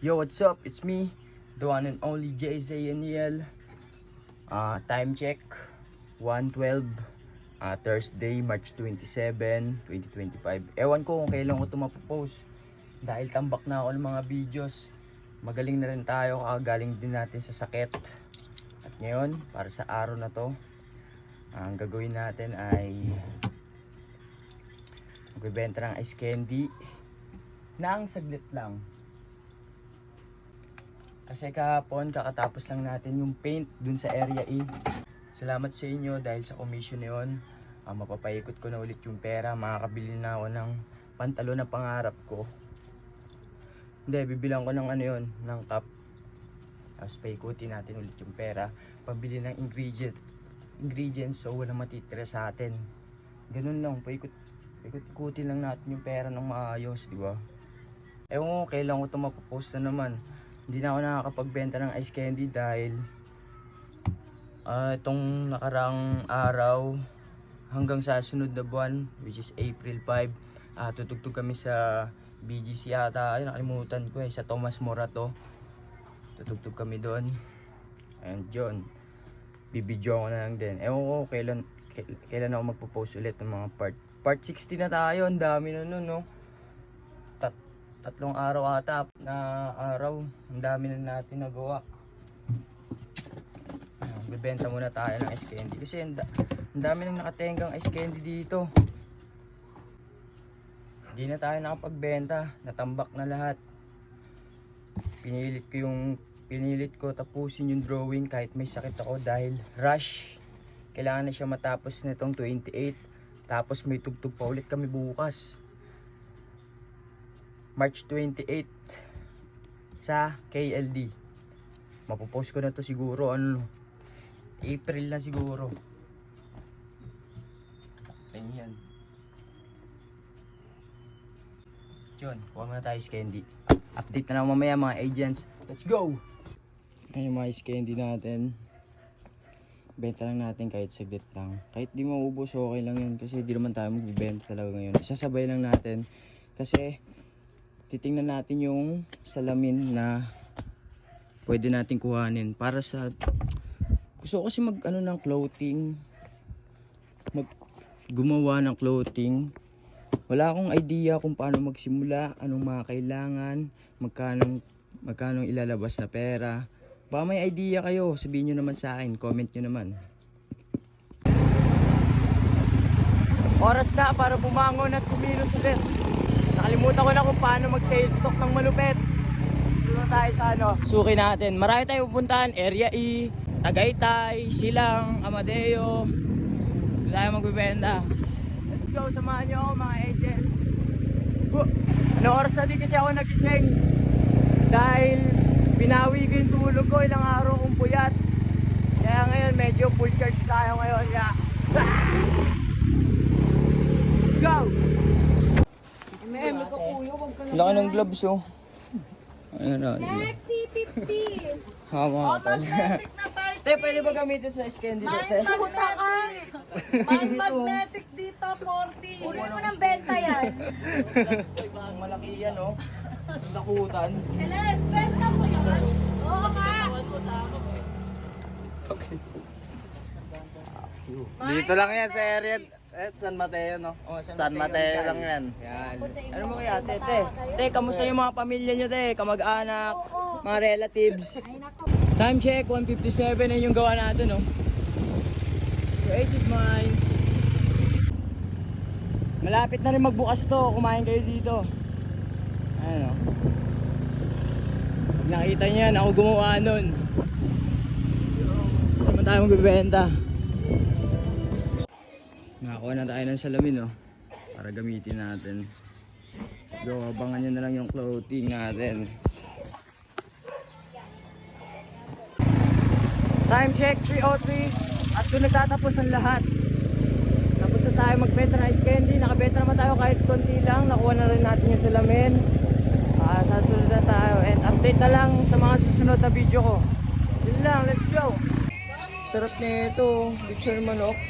Yo, what's up? It's me, the one and only JZ. Uh, time check, 1.12, uh, Thursday, March 27, 2025. Ewan ko kung kailan ko ito mapopost. Dahil tambak na ako ng mga videos. Magaling na rin tayo, kakagaling din natin sa sakit. At ngayon, para sa araw na to, ang gagawin natin ay magbebenta ng ice candy nang saglit lang. Kasi kahapon, kakatapos lang natin yung paint dun sa area E. Salamat sa inyo dahil sa commission na yun. ah, mapapaikot ko na ulit yung pera. Makakabili na ako ng pantalo na pangarap ko. Hindi, bibilang ko ng ano yun, ng cup. Tapos paikutin natin ulit yung pera. Pabili ng ingredient, ingredients so walang matitira sa atin. Ganun lang, paikot, paikot-ikutin lang natin yung pera ng maayos, di ba? Ewan ko, kailan ko ito mapopost na naman. Hindi na ako nakakapagbenta ng ice candy dahil ah itong nakarang araw hanggang sa sunod na buwan, which is April 5, ah tutugtog kami sa BGC yata. Ay, nakalimutan ko eh, sa Thomas Morato. Tutugtog kami doon. And yun, bibidyo ko na lang din. Ewan ko kailan, kailan ako magpo-post ulit ng mga part. Part 60 na tayo, ang dami na nun, no? Tat tatlong araw ata na araw. Ang dami na natin nagawa. Ayan, Bibenta muna tayo ng ice candy. Kasi ang, da- ang dami nang nakatengang ice candy dito. Hindi na tayo nakapagbenta. Natambak na lahat. Pinilit ko yung pinilit ko tapusin yung drawing kahit may sakit ako dahil rush. Kailangan na siya matapos nitong 28. Tapos may tugtog pa ulit kami bukas. March 28 sa KLD. Mapopost ko na to siguro ano April na siguro. Ayan. Yun, kuha muna tayo candy. Update na lang mamaya mga agents. Let's go! Ayun mga candy natin. Benta lang natin kahit saglit lang. Kahit di maubos, okay lang yun. Kasi di naman tayo magbibenta talaga ngayon. Isasabay lang natin. Kasi titingnan natin yung salamin na pwede natin kuhanin. Para sa... Gusto ko kasi mag ano ng clothing. Mag gumawa ng clothing. Wala akong idea kung paano magsimula, anong mga kailangan, magkano magkano ilalabas na pera. Baka may idea kayo, sabihin nyo naman sa akin, comment nyo naman. Oras na para bumangon at kumilos ulit. Nakalimutan ko na kung paano mag-sales stock ng malupet. Dito tayo sa ano. Suki natin. Marami tayong pupuntahan. Area E, Tagaytay, Silang, Amadeo. Dito tayo magbibenta. Let's go, samahan nyo ako mga agents. Go. Ano oras na din kasi ako nagising. Dahil binawi ko yung tulog ko, ilang araw kong puyat. Kaya ngayon medyo full charge tayo ngayon. Kaya... Let's go! Laki ng gloves oh. Ayun na. Sexy 50! Hama ka Te, pwede ba gamitin sa scan dito, te? Puta ka! May magnetic dito, 40. Uri mo ng benta yan. Ang malaki yan, oh. Ang Lakutan. Celeste, benta mo yan? Oo ka! Dito lang yan sa area. Eh, San Mateo, no? Oh, San Mateo lang yan. Yan. Ano mo kaya, te, bata te? Te, kamusta yung mga pamilya nyo, te? Kamag-anak, mga relatives. Time check, 157 na yung gawa natin, oh. Creative minds. Malapit na rin magbukas to, kumain kayo dito. Ayan, oh. Pag nakita nyo yan, ako gumawa nun. Hindi naman tayo magbibenta. Nakakuha na tayo ng salamin, oh. Para gamitin natin. So, abangan nyo na lang yung clothing natin. Time check, 3.03 At doon nagtatapos ang lahat Tapos na tayo magbenta ng ice candy. Nakabenta naman tayo kahit konti lang. Nakuha na rin natin yung salamin. Ah, Sasunod na tayo. And update na lang sa mga susunod na video ko. Yun lang, let's go. Sarap na ito Lechon manok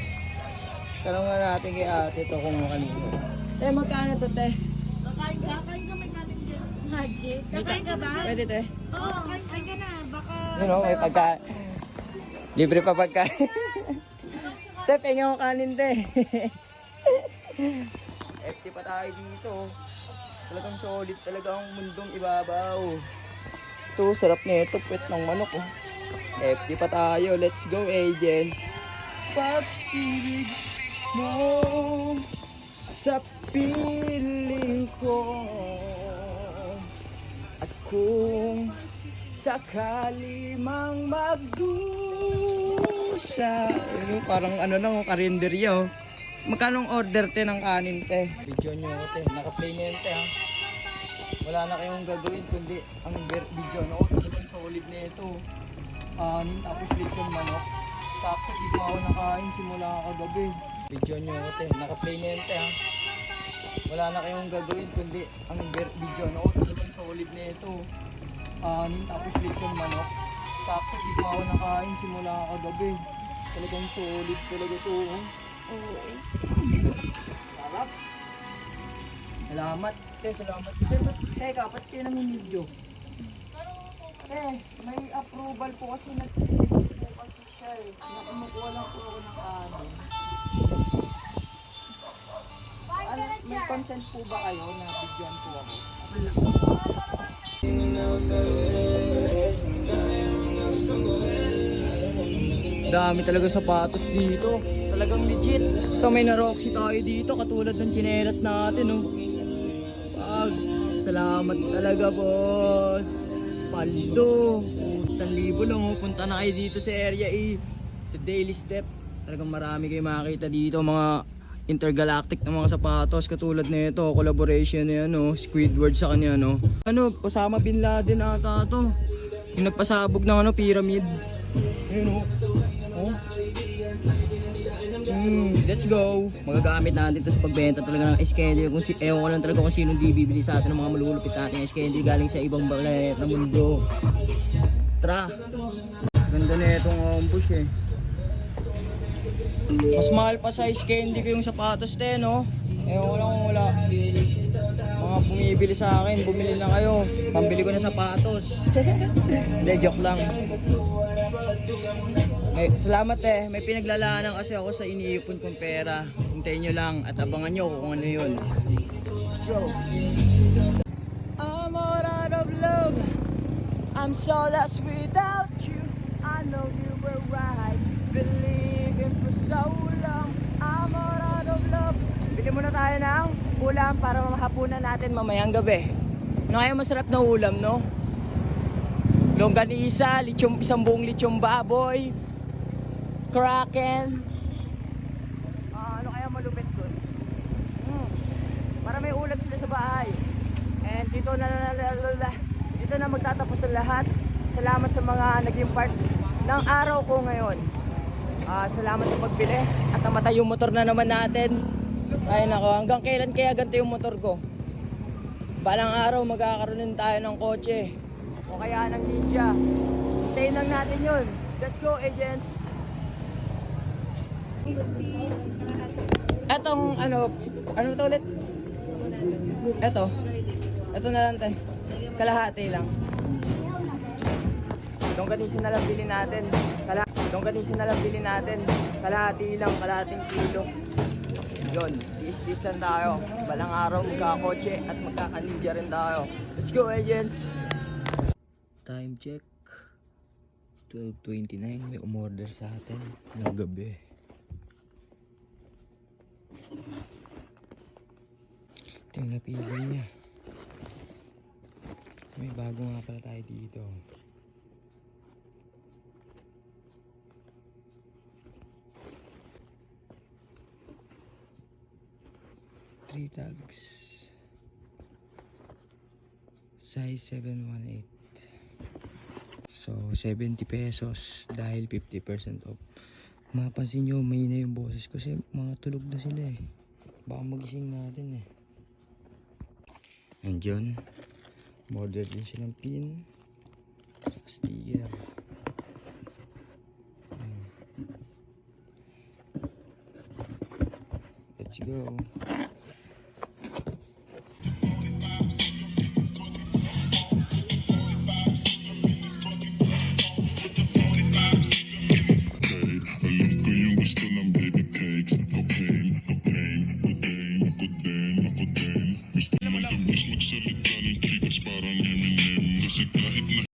Tanong nga natin kay ate to kung kanino Eh, magkano to te? Kakain, kakain ka may kanin dyan. Magic. Kakain ka ba? Pwede te. Oo, kain kain ka na. Baka... Ano, may pagka... Libre pa pagkain. te, pengen ko kanin te. FT pa tayo dito. Talagang solid talaga ang mundong ibabaw. Ito, sarap na ito. Puwet ng manok oh. FT pa tayo. Let's go, agent. Pag-ibig mo sa piling ko At kung sakali mang magdusa Ano, parang ano lang, oh, karinderya oh. Magkano ang order te ng kanin te? Video nyo ko te, naka-play na yun te ha. Wala na kayong gagawin kundi ang video no, talagang solid na ito. Kanin tapos lechon manok. Sakto, di pa ako nakain simula kagabi. Video nyo ko te, naka-play na yun te ha. Wala na kayong gagawin kundi ang video no, talagang solid na ito. Kanin tapos lechon manok. Sakto, di pa ako nakain simula kagabi. Talagang solid talaga to. oh. Oo. Sarap. Salamat. Te, salamat. Te, teka, ba't kayo namimidyo? Eh, may approval po kasi nag po kasi siya eh. Nakumukuha lang po ako ng kanin. Ano, may consent po ba kayo na bigyan po ako? Dami talaga sapatos dito. Talagang legit. Ito may naroxy tayo dito katulad ng chinelas natin oh. Pag salamat talaga boss. Paldo. 1,000 lang oh. Punta na kayo dito sa area A. Sa Daily Step. Talagang marami kayo makakita dito mga intergalactic na mga sapatos katulad nito collaboration na yan oh Squidward sa kanya no ano Osama Bin Laden ata to yung nagpasabog ng ano pyramid ayun oh oh Hmm, let's go. Magagamit natin ito sa pagbenta talaga ng ice-candy. Kung si, ewan ko lang talaga kung sino bibili sa atin ng mga malulupit natin ice-candy galing sa ibang balayet ng mundo. Tara. Ganda na itong ambush eh. Mas mahal pa sa ice candy ko yung sapatos te no. Ewan ko lang wala. Mga bumibili sa akin, bumili na kayo. Pambili ko na sapatos. Hindi, joke lang. Eh, salamat eh. May pinaglalaanan kasi ako sa iniipon kong pera. Hintayin nyo lang at abangan nyo kung ano yun. Go. I'm all out of love. I'm so lost without you. I know you were right. Believing for so long. I'm out of love. Bili muna tayo ng ulam para mahapunan natin mamayang gabi. Ano kaya masarap na ulam, no? Longganisa, lichong, isang buong lichong baboy, kraken. Ah, ano kaya malupit dun? Hmm. Para may ulam sila sa bahay. And dito na, na, na, na, na dito na magtatapos ang lahat. Salamat sa mga naging part ng araw ko ngayon. Ah, salamat sa pagbili at namatay yung motor na naman natin. Ay nako, hanggang kailan kaya ganito yung motor ko? Balang araw magkakaroon din tayo ng kotse. O kaya ng ninja. Hintayin lang natin yun. Let's go, agents! Etong ano, ano to ulit? Eto. Eto na lang te. Kalahati lang. Itong ganisi na lang bilhin natin. Kala Itong ganisi na lang bilhin natin. Kalahati lang, kalahating kilo. Yun, is-is lang tayo. Balang araw magkakotse at magkakaninja rin tayo. Let's go agents! Time check. 12.29 may umorder sa atin ng gabi. Ito yung napili niya. May bago nga pala tayo dito. Tags. Size 718. So, 70 pesos dahil 50% off. Mapansin nyo, may na yung boses kasi mga tulog na sila eh. Baka magising natin eh. And yun, order din silang pin sa sticker. Let's go.